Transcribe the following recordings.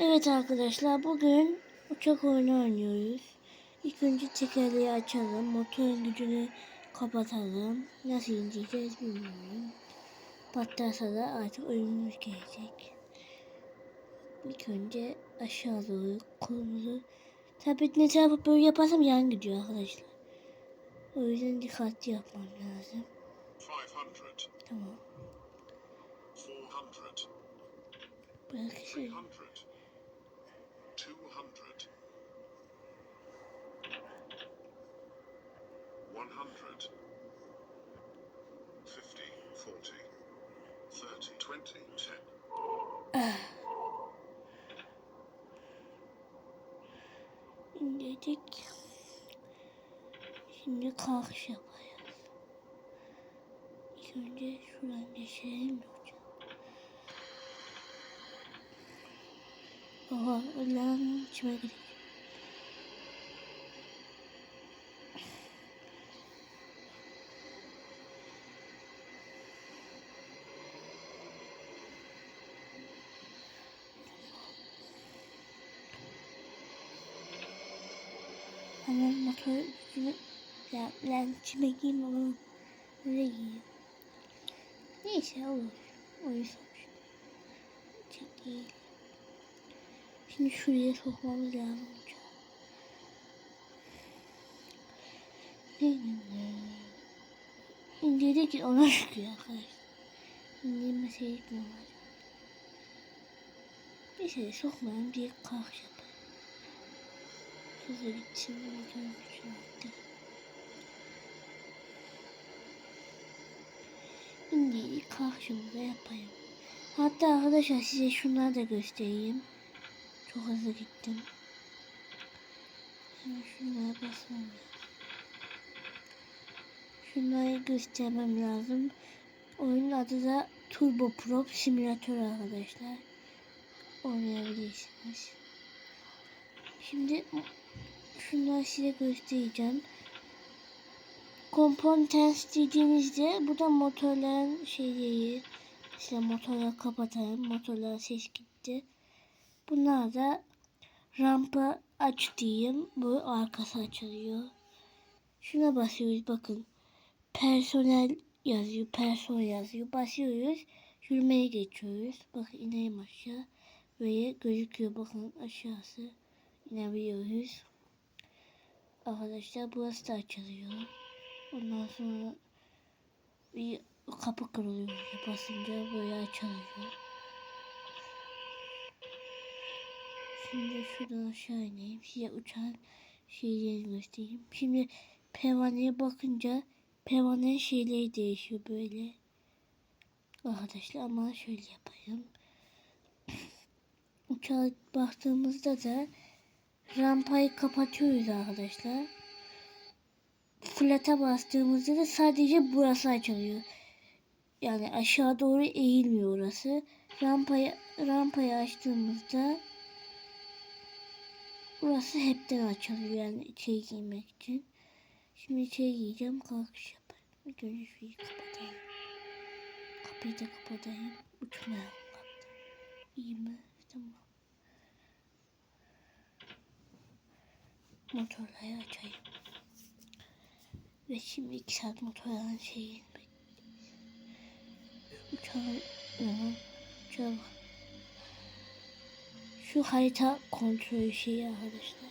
Evet arkadaşlar bugün uçak oyunu oynuyoruz. İlk önce tekerleği açalım. Motorun gücünü kapatalım. Nasıl ineceğiz bilmiyorum. Patlarsa da artık ölümümüz gelecek. İlk önce aşağı doğru kolumuzu tabletine çarpıp böyle yaparsam yan gidiyor arkadaşlar. O yüzden dikkatli yapmam lazım. 500, Tamam. 400, Bırakışım. 100, 50, 40, 30, 20, 10. İndirdik. Şimdi kalkış yapacağız. İlk önce şuradan geçelim hocam? Oha, lan içime girecek. Hemen motor gücünü ya lan içime giyeyim ama öyle giyeyim. Neyse olur. Oyun sonuçta. Çok değil. Şimdi şuraya sokmamız lazım uçağı. Ne ne İndirdik ona şükür arkadaşlar. İndirmeseydik ne olacak? Şey sokmayalım diye kalkış yapalım. Hızlı gitsin motorun gücünü arttı. İndirdik kalkışımızı yapayım. Hatta arkadaşlar size şunları da göstereyim. Çok hızlı gittim. Şimdi şunlara basmam lazım. Şunları göstermem lazım. Oyunun adı da Turbo Prop Simülatör arkadaşlar. Oynayabilirsiniz. Şimdi şunları size göstereceğim. Components dediğimizde bu da motorların şeyleri. İşte motorları kapatalım. Motorlara ses gitti. Bunlar da rampa aç diyeyim. Bu arkası açılıyor. Şuna basıyoruz bakın. Personel yazıyor. Person yazıyor. Basıyoruz. Yürümeye geçiyoruz. Bakın ineyim aşağı. Böyle gözüküyor bakın aşağısı. İnebiliyoruz. Arkadaşlar burası da açılıyor. Ondan sonra bir kapı kırılıyor. Basınca böyle açılıyor. Şimdi şuradan aşağı ineyim. Size uçan şeyleri göstereyim. Şimdi pervaneye bakınca pervanenin şeyleri değişiyor böyle. Arkadaşlar ama şöyle yapayım. Uçağa baktığımızda da rampayı kapatıyoruz arkadaşlar. Flat'a bastığımızda da sadece burası açılıyor. Yani aşağı doğru eğilmiyor orası. Rampayı rampayı açtığımızda burası hepten açılıyor yani içeri giymek için. Şimdi içeri giyeceğim kalkış yaparım. İlk önce şurayı kapatayım. Kapıyı da kapatayım. Uçmayalım. İyi mi? Tamam. Motorları açayım. Ve şimdi iki saat motorların şeyi uçağa bak. Şu harita kontrol şeyi arkadaşlar.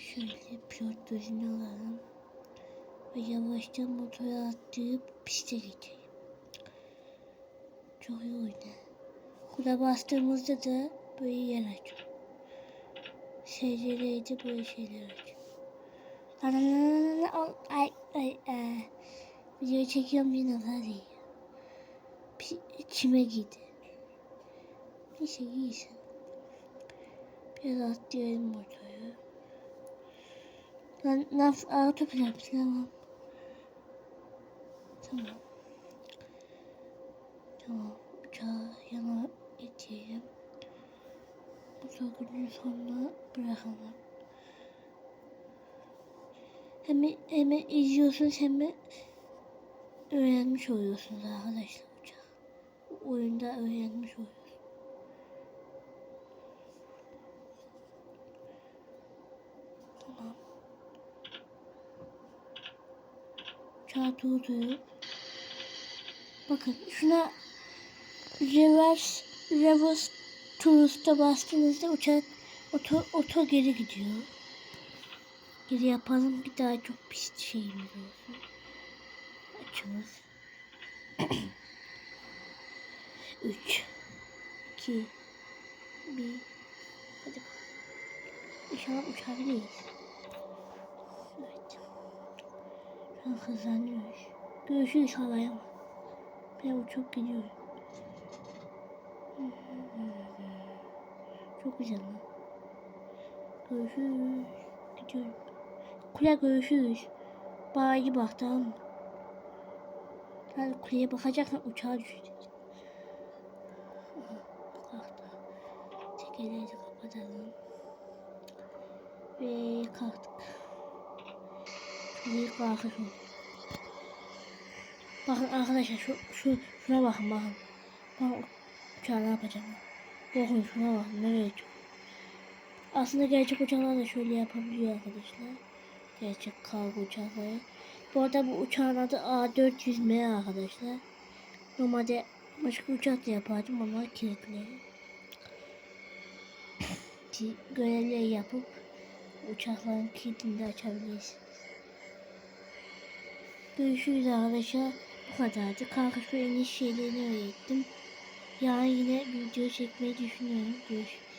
Şöyle pilot gözünü alalım. Ve yavaşça motora atlayıp piste geçeyim. Çok iyi oyna. Kula bastığımızda da böyle yer açıyor. SCR'de böyle şeyler açıyor. Lan ay ay ay. Video çekiyorum yine hadi. Pi- İçime girdi. Neyse iyisin. Biraz atlayalım motoru. Lan lan autopilot tamam. Tamam. Tamam. Uçağı yana. Günün sonuna bırakalım. Hem, hem izliyorsunuz hem öğrenmiş oluyorsunuz arkadaşlar uçağı. oyunda öğrenmiş oluyoruz. Tamam. Uçağı bakın şuna reverse reverse tourist'a bastığınızda uçak oto, oto geri gidiyor. Geri yapalım bir daha çok pis şeyimiz olsun. Açımız. 3 2 1 Hadi. İnşallah uçabiliriz. Evet. Şu an hızlanıyoruz. Görüşürüz halayama. Ben uçup gidiyorum. Lan. Görüşürüz. Gidiyorum. Kule görüşürüz. Bana iyi bak tamam mı? Ben kuleye bakacaksan uçağa düşeceğiz. Kalktı. Tekerleri de kapatalım. Ve kalktık. Kuleyi kalkış oldu. Bakın arkadaşlar şu, şu şuna bakın bakın. Ben uçağı ne yapacağım? Bakın şuna bakın nereye çıkıyor. Aslında gerçek uçaklar da şöyle yapabiliyor arkadaşlar. Gerçek kargo uçakları. Bu arada bu uçağın adı A400M arkadaşlar. Normalde başka uçak da yapardım ama kilitli. Ki Görevleri yapıp uçakların kilidini de açabilirsiniz. Görüşürüz arkadaşlar. Bu kadardı. Kalkış ve iniş şeylerini öğrettim. Yarın yine video çekmeyi düşünüyorum. Görüşürüz.